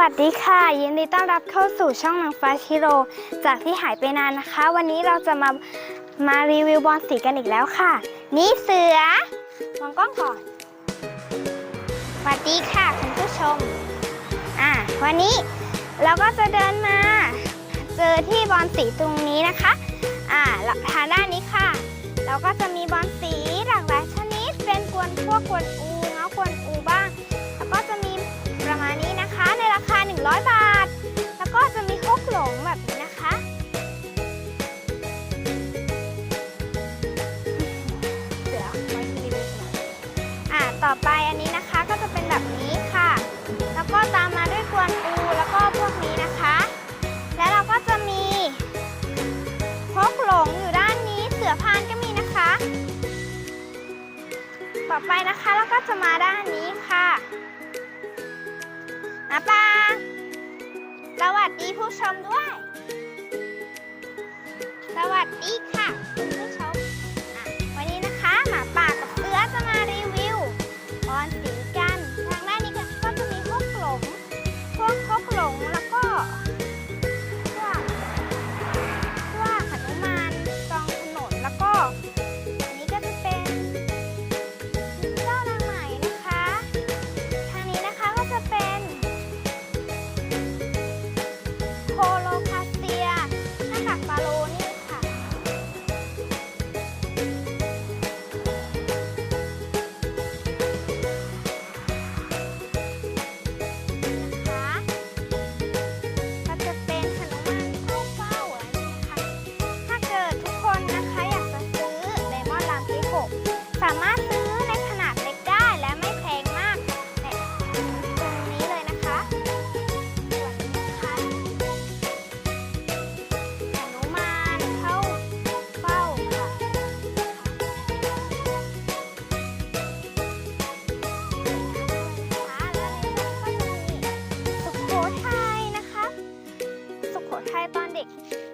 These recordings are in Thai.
วัสดีค่ะ ยินดีต้อนรับเข้าสู่ช่องนางฟ้าชิโร่จากที่หายไปนานนะคะ วันนี้เราจะมามารีวิวบอลสีกันอีกแล้วค่ะ นี่เสือมองกล้องก่อนสวัสดีค่ะคุณผู้ชม อะวันนี้เราก็จะเดินมา เจอที่บอลสีตรงนี้นะคะ อ่าทางด้านนี้ค่ะ เราก็จะมีบอลสีหลากหลายชนิดเป็นกวนพวกกวนอ 100 บาท แล้วก็จะมีฮกหลงแบบนี้นะคะเสือไว้ที่รีวิวหน่อยอ่าต่อไปอันนี้นะคะก็จะเป็นแบบนี้ค่ะ แล้วก็ตามมาด้วยกวนอูแล้วก็พวกนี้นะคะ แล้วเราก็จะมีฮกหลงอยู่ด้านนี้เสือพานก็มีนะคะ ต่อไปนะคะแล้วก็จะมาด้านนี้ค่ะหมาปา วัสดีผู้ชมด้วย สวัสดีค่ะ ก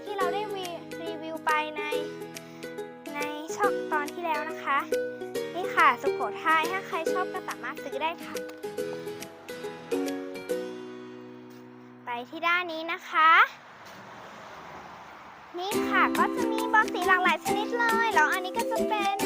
ที่เราได้วีรีวิวไปใน ในช่องตอนที่แล้วนะคะ นี่ค่ะสุโขทัยถ้าใครชอบก็สามารถซื้อได้ค่ะ ไปที่ด้านนี้นะคะ นี่ค่ะก็จะมีบอลสีหลากหลายชนิดเลย แล้วอันนี้ก็จะเป็น